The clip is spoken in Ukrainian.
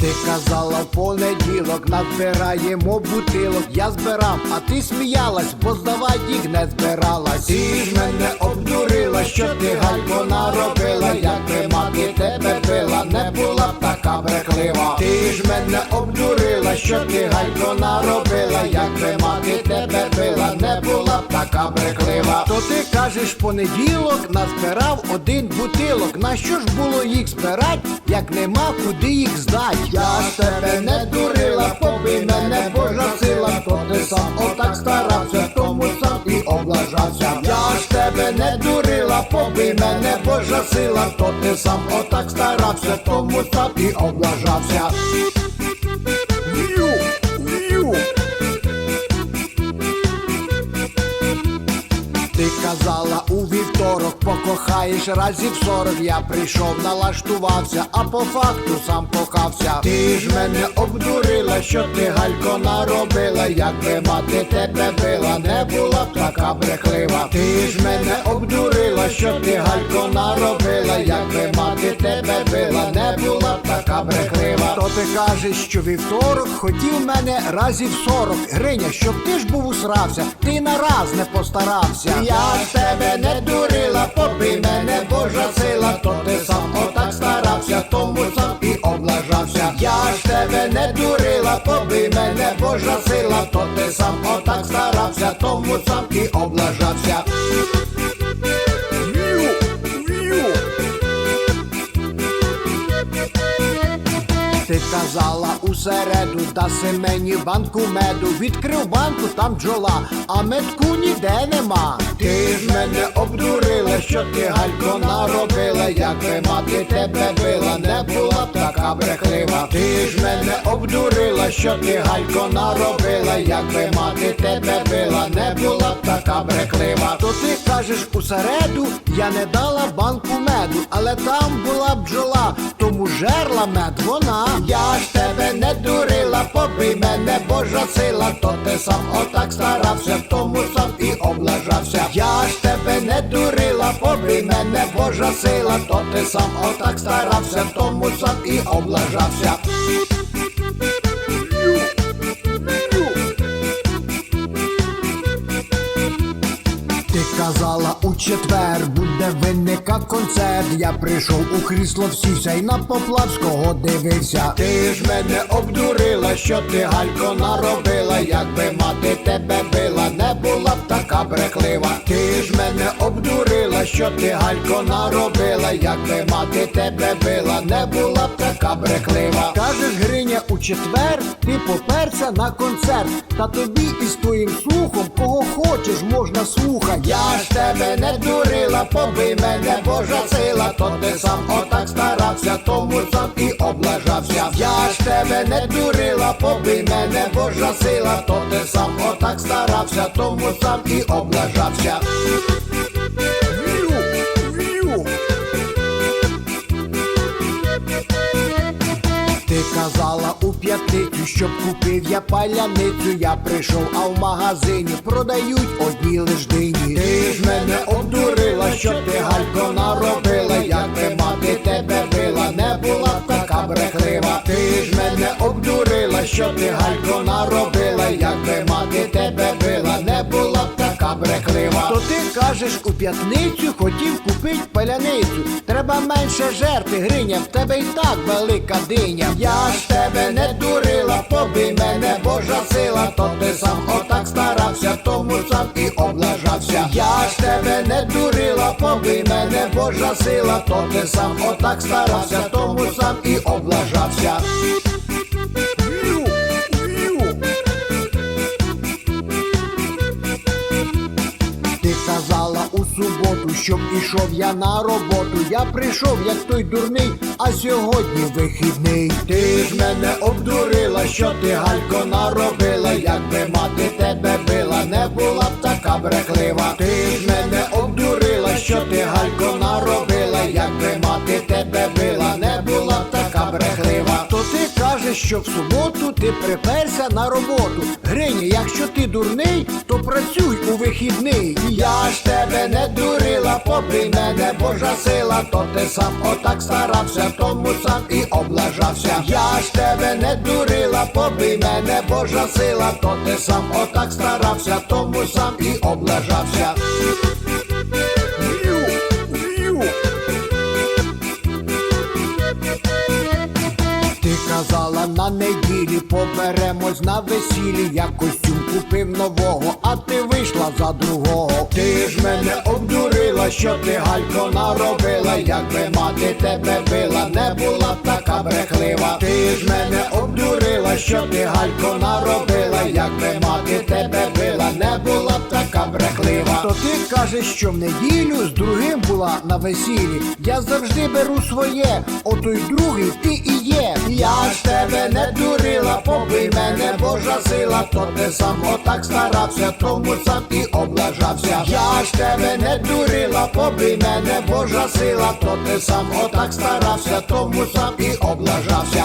Ти казала в понеділок, назбираємо бутилок. Я збирав, а ти сміялась, бо здавать їх не збиралась. Ти ж мене обдурила, що ти галько наробила, якби мати тебе била, не була б така бреклива. Ти ж мене обдурила, що ти галько наробила, якби мати тебе била, не була б така бреклива. То ти кажеш, понеділок назбирав один бутилок. На що ж було їх збирать, як нема куди їх здать? Я ж тебе не дурила, побий мене Божа сила, то ти сам отак старався, тому сам і облажався. Я ж тебе не дурила, побий мене Божа сила, то ти сам отак старався, тому сам і облажався. Ти казала у вівторок, покохаєш разів сорок. Я прийшов, налаштувався, а по факту сам кохався. Ти ж мене обдурила, що ти галько наробила, якби мати тебе била, не була б така брехлива. Ти ж мене обдурила, що ти галько наробила, якби мати тебе била, не була б така брехлива. То ти кажеш, що вівторок хотів мене разів сорок. Гриня, щоб ти ж був усрався, ти на раз не постарався. Я ж тебе не дурила, побий мене Божа сила, то ти сам отак старався, тому сам і облажався. Я ж тебе не дурила, побий мене Божа сила, то ти сам отак старався, тому сам і облажався. Ти казала у середу, даси мені банку меду. Відкрив банку, там бджола, а медку ніде нема. Ти ж мене обдурила, що ти галько наробила, якби мати тебе била, не була б така брехлива. Ти ж мене обдурила, що ти галько наробила, якби мати тебе била, не була б така брехлива. То ти кажеш у середу, я не дала банку меду, але там була бджола, тому жерла мед вона. Я ж тебе не дурила, побий мене Божа сила, то ти сам отак старався, тому сам і облажався. Я ж тебе не дурила, побий мене Божа сила, то ти сам отак старався, тому сам і облажався. Концерт. Я прийшов у крісло всівся і на Поплавського дивився. Ти ж мене обдурила, що ти галько наробила, якби мати тебе била, не була б така брехлива. Ти ж мене обдурила, що ти галько наробила, якби мати тебе била, не була б така брехлива. Кажеш, Гриня, у четвер ти поперся на концерт, та тобі із твоїм слухом кого хочеш можна слухать. Я ж тебе не дурила, побий мене Божа сила, то ти сам отак старався, тому сам і облажався. Я ж тебе не дурила, побий мене Божа сила, то ти сам отак старався, тому сам і облажався. Ти казала п'ятницю, щоб купив я паляницю. Я прийшов, а в магазині продають одні лиш дині. Ти ж мене обдурила, що ти галько наробила, якби мати тебе била, не була б така брехлива. Ти ж мене обдурила, що ти галько наробила, якби мати тебе била, не була б така брехлива. То ти кажеш у п'ятницю хотів купить паляницю. Менше жерти, Гриня, в тебе й так велика диня. Я ж тебе не дурила, побий мене Божа сила, то ти сам отак старався, тому сам і облажався. Я ж тебе не дурила, побий мене Божа сила, то ти сам отак старався, тому сам і облажався. Щоб ішов я на роботу. Я прийшов, як той дурний, а сьогодні вихідний. Ти ж мене обдурила, що ти галько наробила, якби мати тебе била, не була б така брехлива. Ти кажеш, що в суботу ти приперся на роботу. Гриня, якщо ти дурний, то працюй у вихідний. Я ж тебе не дурила, побий мене Божа сила, то ти сам отак старався, тому сам і облажався. Я ж тебе не дурила, побий мене Божа сила, то ти сам отак старався, тому сам і облажався. На неділі поберемось на весіллі. Я костюм купив нового, а ти вийшла за другого. Ти ж мене обдурила, що ти галько наробила. Якби мати тебе била, не була б така брехлива. Ти ж мене обдурила, що ти галько наробила. Якби мати тебе ти кажеш, що в неділю з другим була на весіллі. Я завжди беру своє, отой другий ти і є. Я ж тебе не дурила, побий мене Божа сила, то ти сам отак старався, тому сам і облажався. Я ж тебе не дурила, побий мене Божа сила, то ти сам отак старався, тому сам і облажався.